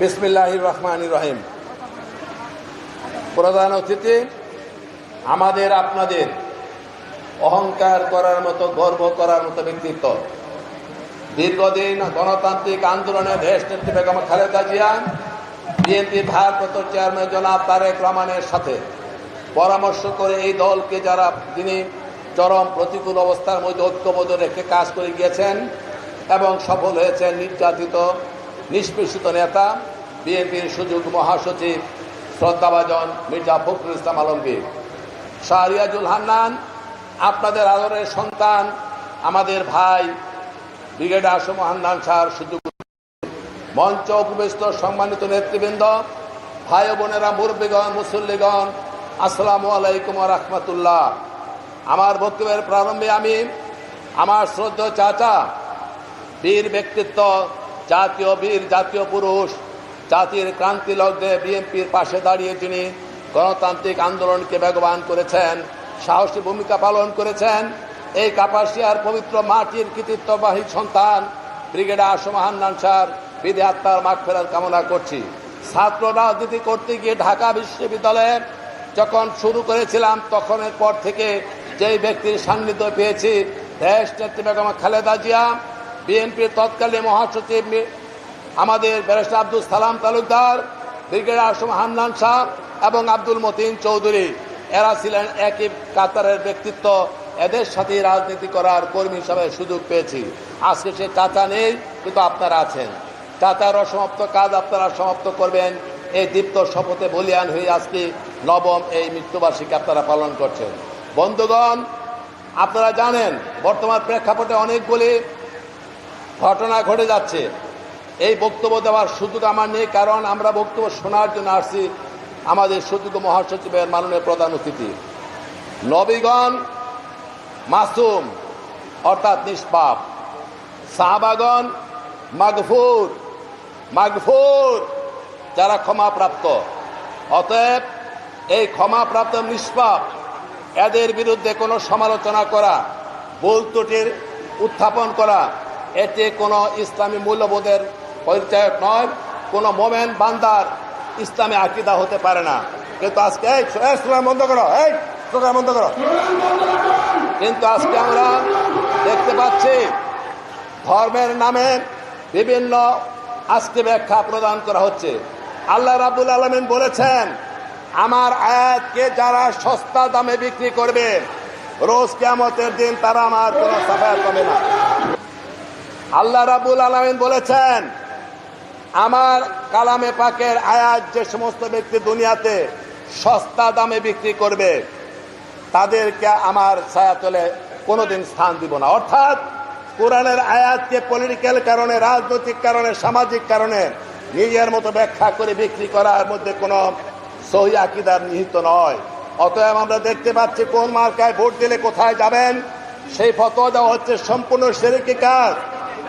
বিসমিল্লাহ রহমান রহিম। প্রধান অতিথি, আমাদের আপনাদের অহংকার করার মতো, গর্ব করার মতো ব্যক্তিত্ব। দীর্ঘদিন গণতান্ত্রিক আন্দোলনে দেশ নেত্রী বেগম খালেদা জিয়া, বিএনপি ভারপ্রাপ্ত চেয়ারম্যান জনাব তারেক রহমানের সাথে পরামর্শ করে এই দলকে যারা তিনি চরম প্রতিকূল অবস্থার মধ্যে ঐক্যবদ্ধ রেখে কাজ করে গিয়েছেন এবং সফল হয়েছেন নির্যাতিত নিষ্পেষিত নেতা, বিএনপির সুযোগ মহাসচিব, শ্রদ্ধাভাজন মির্জা ফখরুল ইসলাম আলমগীর। শাহরিয়াজুল হান্নান, আপনাদের আদরের সন্তান, আমাদের ভাই ব্রিগেড আসম হান্নান শাহর সুযোগ মঞ্চ উপবিষ্ট সম্মানিত নেতৃবৃন্দ, ভাই বোনেরা, মুরব্বীগণ, মুসল্লিগণ, আসসালামু আলাইকুম রহমতুল্লাহ। আমার বক্তব্যের প্রারম্ভে আমি আমার শ্রদ্ধ চাচা, বীর ব্যক্তিত্ব জাতীয় বীর, জাতীয় পুরুষ, জাতির ক্রান্তি লগ্নে বিএনপির পাশে দাঁড়িয়ে যিনি গণতান্ত্রিক আন্দোলনকে বেগবান করেছেন, সাহসী ভূমিকা পালন করেছেন। এই কাপাসিয়ার পবিত্র মাটির কৃতিত্ববাহী সন্তান ব্রিগেডার আসম হান্নান স্যার, বিধি আত্মার মাঠ ফেরার কামনা করছি। ছাত্র রাজনীতি করতে গিয়ে ঢাকা বিশ্ববিদ্যালয়ে যখন শুরু করেছিলাম, তখনের পর থেকে যেই ব্যক্তির সান্নিধ্য পেয়েছি দেশ নেত্রী বেগম খালেদা জিয়া বিএনপির তৎকালীন মহাসচিব আমাদের ব্যারিস্টার আব্দুল সালাম তালুকদার, ব্রিগেডিয়ার আসম হান্নান শাহ এবং আব্দুল মতিন চৌধুরী। এরা ছিলেন একই কাতারের ব্যক্তিত্ব। এদের সাথে রাজনীতি করার কর্মী হিসাবে সুযোগ পেয়েছি। আজকে সে চাচা নেই, কিন্তু আপনারা আছেন। চাচার অসমাপ্ত কাজ আপনারা সমাপ্ত করবেন। এই দীপ্ত শপথে বলিয়ান হয়ে আজকে নবম এই মৃত্যুবার্ষিকী আপনারা পালন করছেন। বন্ধুগণ, আপনারা জানেন, বর্তমান প্রেক্ষাপটে অনেকগুলি ঘটনা ঘটে যাচ্ছে। এই বক্তব্য দেওয়ার সুযোগ আমার নেই, কারণ আমরা বক্তব্য শোনার জন্য আসছি আমাদের সুযোগ মহাসচিবের মাননীয় প্রধান অতিথি। নবীগণ মাসুম, অর্থাৎ নিষ্পাপ। সাহাবাগণ মাগফুর মাগফুর, যারা ক্ষমাপ্রাপ্ত। অতএব এই ক্ষমাপ্রাপ্ত নিষ্পাপ, এদের বিরুদ্ধে কোনো সমালোচনা করা, ভুল ত্রুটির উত্থাপন করা এটি কোনো ইসলামী মূল্যবোধের পরিচয় নয়, কোনো মোমেন বান্দার ইসলামী আকিদা হতে পারে না। কিন্তু আজকে এই স্লোগান বন্ধ করো, এই স্লোগান বন্ধ করো। কিন্তু আজকে আমরা দেখতে পাচ্ছি ধর্মের নামে বিভিন্ন আজকে ব্যাখ্যা প্রদান করা হচ্ছে। আল্লাহ রাবুল আলমিন বলেছেন, আমার আয়াতকে যারা সস্তা দামে বিক্রি করবে, রোজ কেমতের দিন তারা আমার কোনো সাফায়াত পাবে না। আল্লাহ রাবুল আলমিন বলেছেন, আমার কালামে পাকের আয়াত যে সমস্ত ব্যক্তি দুনিয়াতে সস্তা দামে বিক্রি করবে, তাদেরকে আমার ছায়া ছায়াতলে কোনোদিন স্থান দিব না। অর্থাৎ কোরআনের আয়াতকে পলিটিক্যাল কারণে, রাজনৈতিক কারণে, সামাজিক কারণে নিজের মতো ব্যাখ্যা করে বিক্রি করার মধ্যে কোনো সহি আকিদার নিহিত নয়। অতএব আমরা দেখতে পাচ্ছি কোন মার্কায় ভোট দিলে কোথায় যাবেন, সেই ফতোয়া দেওয়া হচ্ছে সম্পূর্ণ সেরেকি কাজ।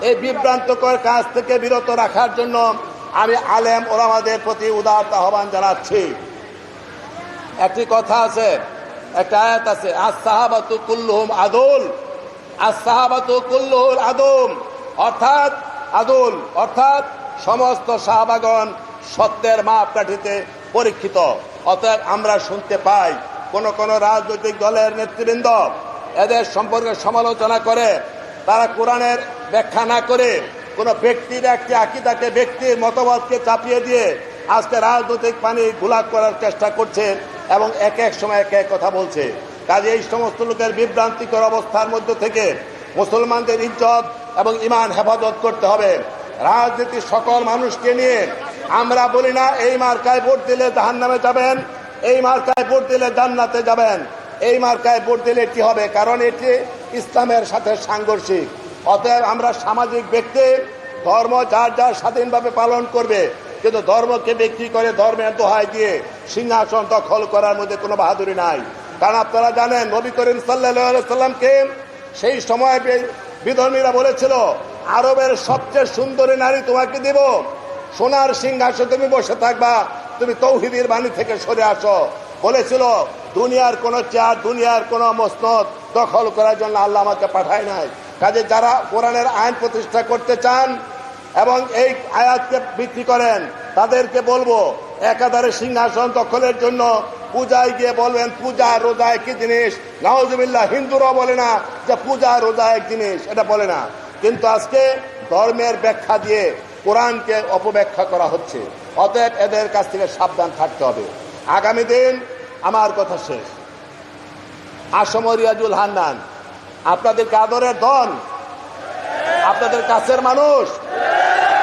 এই বিভ্রান্তকর কাজ থেকে বিরত রাখার জন্য আমি আলেম ওলামাদের প্রতি উদারত আহ্বান জানাচ্ছি। একটি কথা আছে, একটা আয়াত আছে আজ সাহাবাতু কুল্লুহুম আদুল আজ সাহাবাতু কুল্লুহুল আদম, অর্থাৎ আদুল, অর্থাৎ সমস্ত সাহাবাগণ সত্যের মাপকাঠিতে পরীক্ষিত, অতএব আমরা শুনতে পাই। কোন কোন রাজনৈতিক দলের নেতৃবৃন্দ এদের সম্পর্কে সমালোচনা করে, তারা কোরআনের ব্যাখ্যা না করে কোনো ব্যক্তির একটি আকিদাকে, ব্যক্তির মতবাদকে চাপিয়ে দিয়ে আজকে রাজনৈতিক পানি গুলাক করার চেষ্টা করছে এবং এক এক সময় এক এক কথা বলছে। কাজে এই সমস্ত লোকের বিভ্রান্তিকর অবস্থার মধ্যে থেকে মুসলমানদের ইজ্জত এবং ইমান হেফাজত করতে হবে। রাজনীতির সকল মানুষকে নিয়ে আমরা বলি না, এই মার্কায় ভোট দিলে জাহান নামে যাবেন, এই মার্কায় ভোট দিলে জান্নাতে যাবেন, এই মার্কায় ভোট দিলে এটি হবে। কারণ এটি ইসলামের সাথে সাংঘর্ষিক। অতএব আমরা সামাজিক ব্যক্তি, ধর্ম যার যার স্বাধীনভাবে পালন করবে, কিন্তু ধর্মকে বিক্রি করে ধর্মের দোহাই দিয়ে সিংহাসন দখল করার মধ্যে কোনো বাহাদুরি নাই। কারণ আপনারা জানেন, নবী করিম সাল্লাহ সাল্লামকে সেই সময় বিধর্মীরা বলেছিল, আরবের সবচেয়ে সুন্দরী নারী তোমাকে দিব। সোনার সিংহাসনে তুমি বসে থাকবা, তুমি তৌহিদির বাণী থেকে সরে আসো। বলেছিল, দুনিয়ার কোন চেয়ার, দুনিয়ার কোন মসনদ দখল করার জন্য আল্লাহ আমাকে পাঠায় নাই। কাজে যারা কোরআনের আইন প্রতিষ্ঠা করতে চান এবং এই আয়াতকে বিক্রি করেন, তাদেরকে বলব, একাধারে সিংহাসন দখলের জন্য পূজায় গিয়ে বলবেন, পূজা রোজা একই জিনিস। নাওজবিল্লাহ হিন্দুরাও বলে না যে পূজা রোজা এক জিনিস, এটা বলে না। কিন্তু আজকে ধর্মের ব্যাখ্যা দিয়ে কোরআনকে অপব্যাখ্যা করা হচ্ছে। অতএব এদের কাছ থেকে সাবধান থাকতে হবে। আগামী দিন আমার কথা শেষ। আসম রিয়াজুল হান্নান। আপনাদের কাদরের ধন? আপনাদের কাছের মানুষ?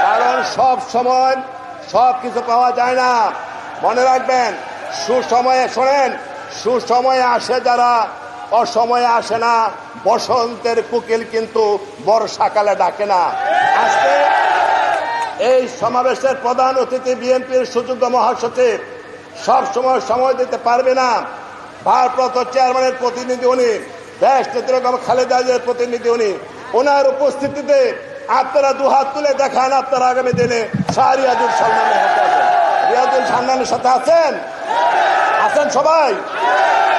কারণ সব সময় সব কিছু পাওয়া যায় না। মনে রাখবেন, সুসময়ে শোনেন, সুসময়ে আসে যারা, অসময়ে আসে না। বসন্তের কুকিল কিন্তু বর্ষাকালে ডাকে না। আজকে এই সমাবেশের প্রধান অতিথি বিএনপির সুযোগ্য মহাসচিব সব সময় সময় দিতে পারবে না। ভারপ্রাপ্ত চেয়ারম্যানের প্রতিনিধি উনি, দেশ খালেদা জিয়ার প্রতিনিধি উনি। ওনার উপস্থিতিতে আপনারা দুহাত তুলে দেখান, আপনারা আগামী দিনে শাহ রিয়াজুল সালমানের হাতে আছেন রিয়াজুল সালমানের সাথে আছেন? আছেন সবাই?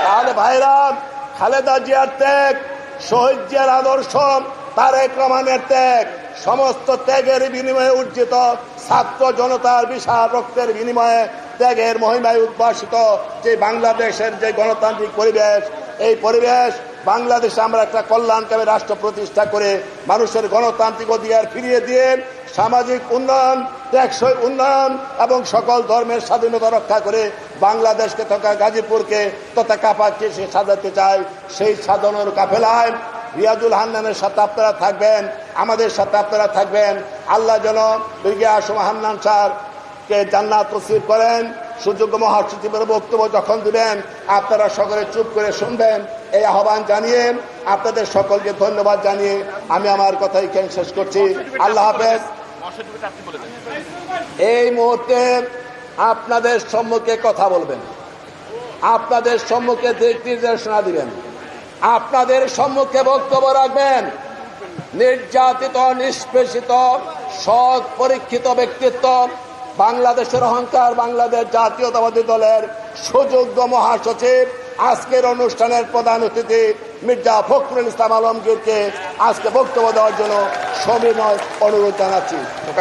তাহলে ভাইরা, খালেদা জিয়ার ত্যাগ, শহীদ জিয়ার আদর্শ, তারেক রহমানের ত্যাগ, সমস্ত ত্যাগের বিনিময়ে উর্জিত ছাত্র জনতার বিশাল রক্তের বিনিময়ে ত্যাগের মহিমায় উদ্ভাসিত যে বাংলাদেশের যে গণতান্ত্রিক পরিবেশ, এই পরিবেশ বাংলাদেশে আমরা একটা কল্যাণকামী রাষ্ট্র প্রতিষ্ঠা করে মানুষের গণতান্ত্রিক অধিকার ফিরিয়ে দিয়ে সামাজিক উন্নয়ন, টেকসই উন্নয়ন এবং সকল ধর্মের স্বাধীনতা রক্ষা করে বাংলাদেশকে তথা গাজীপুরকে তথা কাপাকে সে সাজাতে চায় সেই সাজানোর কাফেলায় রিয়াজুল হান্নানের সাথে আপনারা থাকবেন, আমাদের সাথে আপনারা থাকবেন। আল্লাহ যেন দুর্গা আসম হান্নান স্যার কে জান্নাত তসির করেন? সুযোগ্য মহাসচিবের বক্তব্য যখন দিবেন, আপনারা সকলে চুপ করে শুনবেন, এই আহ্বান জানিয়ে আপনাদের সকলকে ধন্যবাদ জানিয়ে আমি আমার কথা এখানে শেষ করছি। আল্লাহ হাফেজ। এই মুহূর্তে আপনাদের সম্মুখে কথা বলবেন। আপনাদের সম্মুখে দিক নির্দেশনা দিবেন। আপনাদের সম্মুখে বক্তব্য রাখবেন। নির্যাতিত, নিষ্পেষিত, সৎ, পরীক্ষিত ব্যক্তিত্ব বাংলাদেশের অহংকার, বাংলাদেশ জাতীয়তাবাদী দলের সুযোগ্য মহাসচিব, আজকের অনুষ্ঠানের প্রধান অতিথি মির্জা ফখরুল ইসলাম আলমগীরকে আজকে বক্তব্য দেওয়ার জন্য সবিনয় অনুরোধ জানাচ্ছি।